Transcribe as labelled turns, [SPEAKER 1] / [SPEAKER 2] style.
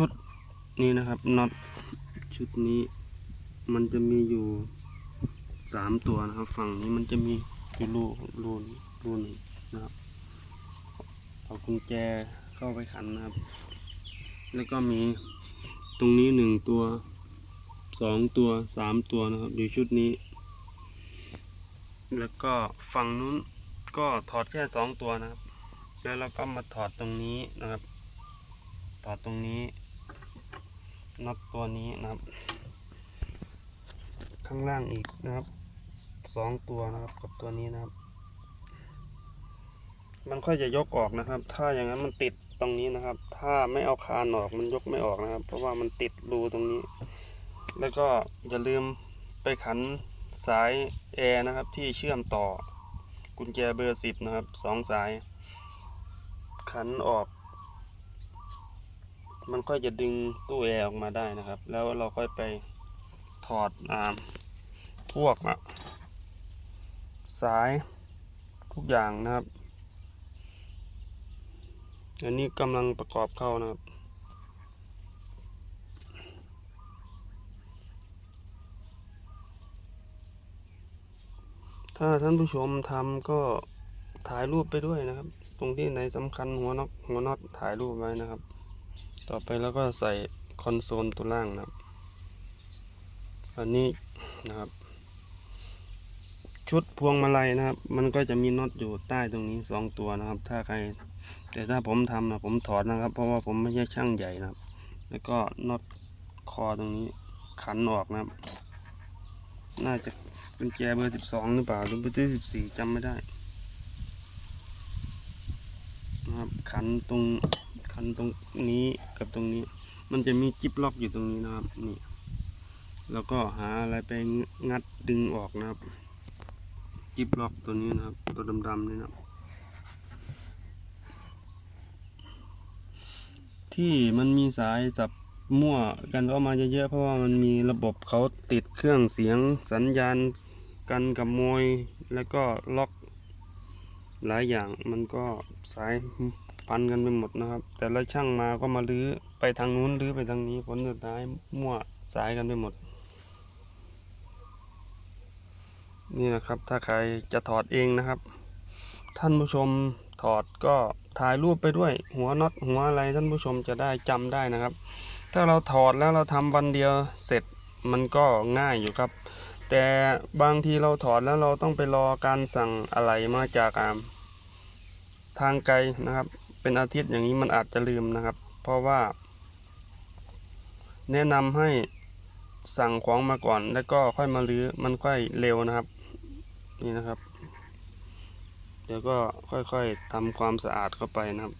[SPEAKER 1] ชุดนี้นะครับน็อตชุดนี้ มันจะมีอยู่สามตัวนะครับ ฝั่งนี้มันจะมีอยู่รูรูนรูหนงนะครับเอากุญแจเข้าไปขันนะครับ แล้วก็มีตรงนี้หนึ่งตัวสองตัวสามตัวนะครับ อยู่ชุดนี้ แล้วก็ฝั่งนู้นก็ถอดแค่สองตัวนะครับ แล้วเราก็มาถอดตรงนี้นะครับ ถอดตรงนี้ น็อตตัวนี้นะครับ ข้างล่างอีกนะครับสองตัวนะครับกับตัวนี้นะครับ มันค่อยจะยกออกนะครับ ถ้าอย่างนั้นมันติดตรงนี้นะครับ ถ้าไม่เอาคานออกมันยกไม่ออกนะครับ เพราะว่ามันติดรูตรงนี้ แล้วก็อย่าลืมไปขันสายแอร์นะครับที่เชื่อมต่อกุญแจเบอร์สิบนะครับสองสาย ขันออก มันก็จะดึงตู้แอร์ออกมาได้นะครับ แล้วเราค่อยไปถอดอ่าพวกอะสายทุกอย่างนะครับ อันนี้กำลังประกอบเข้านะครับถ้าท่านผู้ชมทำก็ถ่ายรูปไปด้วยนะครับ ตรงที่ไหนสำคัญหัวน็อตหัวน็อตถ่ายรูปไว้นะครับ ต่อไปแล้วก็ใส่คอนโซลตัวล่างนะครับ อันนี้นะครับ ชุดพวงมาลัยนะครับ มันก็จะมีน็อตอยู่ใต้ตรงนี้สองตัวนะครับ ถ้าใคร แต่ถ้าผมทำนะผมถอดนะครับ เพราะว่าผมไม่ใช่ช่างใหญ่นะครับ แล้วก็น็อตคอตรงนี้ขันออกนะครับ น่าจะเป็นแจเบอร์สิบสองหรือเปล่าหรือเบอร์ที่สิบสี่จำไม่ได้นะครับขันตรง ขันตรงนี้กับตรงนี้ มันจะมีจิ๊บล็อกอยู่ตรงนี้นะครับ นี่ แล้วก็หาอะไรไปงัดดึงออกนะครับ จิ๊บล็อกตัวนี้นะครับ ตัวดำๆนี่นะที่มันมีสายสับมั่วกันเข้ามาเยอะๆเพราะว่ามันมีระบบเขาติดเครื่องเสียงสัญญาณกันกับมวยแล้วก็ล็อกหลายอย่างมันก็สาย พันกันไปหมดนะครับ แต่ละช่างมาก็มาลื้อไปทางนู้นลื้อไปทางนี้ผลสุดท้ายมั่วสายกันไปหมด นี่นะครับ ถ้าใครจะถอดเองนะครับ ท่านผู้ชมถอดก็ถ่ายรูปไปด้วย หัวน็อตหัวอะไรท่านผู้ชมจะได้จำได้นะครับ ถ้าเราถอดแล้วเราทำวันเดียวเสร็จมันก็ง่ายอยู่ครับ แต่บางทีเราถอดแล้วเราต้องไปรอการสั่งอะไรมาจากทางไกลนะครับ เป็นอาทิตย์อย่างนี้มันอาจจะลืมนะครับ เพราะว่า แนะนำให้สั่งของมาก่อน แล้วก็ค่อยมาลื้อมันค่อยเร็วนะครับ นี่นะครับ เดี๋ยวก็ค่อยๆทำความสะอาดเข้าไปนะครับ